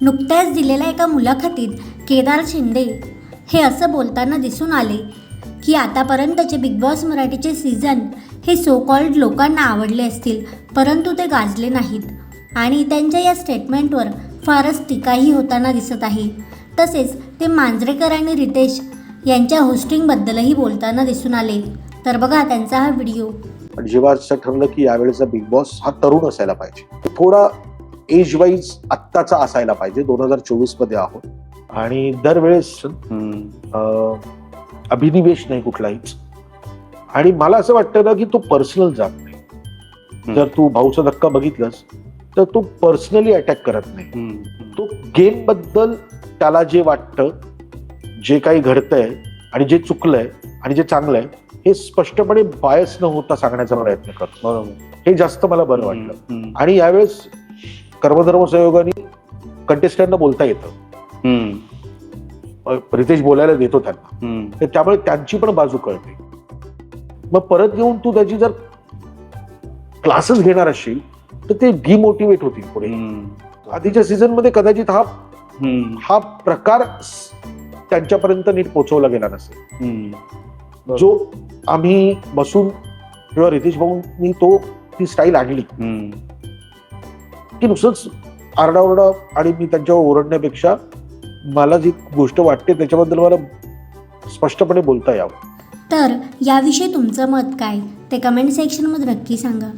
नुकत्याच दिलेल्या एका मुलाखतीत केदार शिंदे हे असं बोलताना दिसून आले की आतापर्यंतचे बिग बॉस मराठीचे सीझन हे सो कॉल्ड लोकांना आवडले असतील परंतु ते गाजले नाहीत. आणि त्यांच्या या स्टेटमेंटवर फारच टीकाही होताना दिसत आहे. तसेच ते मांजरेकर आणि रितेश यांच्या होस्टिंगबद्दलही बोलताना दिसून आले. तर बघा त्यांचा हा व्हिडिओ पण जेव्हा असं ठरलं की यावेळेचा बिग बॉस हा तरुण असायला पाहिजे थोडा एज वाईज आत्ताचा असायला पाहिजे दोन हजार चोवीसमध्ये आहोत. आणि दरवेळेस अभिनिवेश नाही कुठलाहीच आणि मला असं वाटतं ना की तो पर्सनल जात नाही. जर तू भाऊचा धक्का बघितलंस तर तो पर्सनली अटॅक करत नाही. तो गेमबद्दल त्याला जे वाटतं जे काही घडतंय आणि जे चुकलंय आणि जे चांगलंय हे स्पष्टपणे बायस न होता सांगण्याचा प्रयत्न करतो. बरोबर. हे जास्त मला बरं वाटलं. आणि यावेळेस कर्मधर्म संयोगाने कंटेस्टंटना बोलता येतं रितेश बोलायला देतो त्यांना. तर त्यामुळे त्यांची पण बाजू कळते मग परत येऊन तू त्याची जर क्लासेस घेणार असशील तर ते डिमोटिवेट होतील पुढे. आधीच्या सीझनमध्ये कदाचित हा. हा प्रकार त्यांच्यापर्यंत नीट पोहोचवला गेला नसेल. जो आम्ही बसून किंवा रितेश भाऊंनी तो ती स्टाईल आणली. की नुसतंच आरडाओरडा आणि मी त्यांच्यावर ओरडण्यापेक्षा मला जी गोष्ट वाटते त्याच्याबद्दल मला स्पष्टपणे बोलता यावं. तर याविषयी तुमचं मत काय? ते कमेंट सेक्शनमध्ये नक्की सांगा.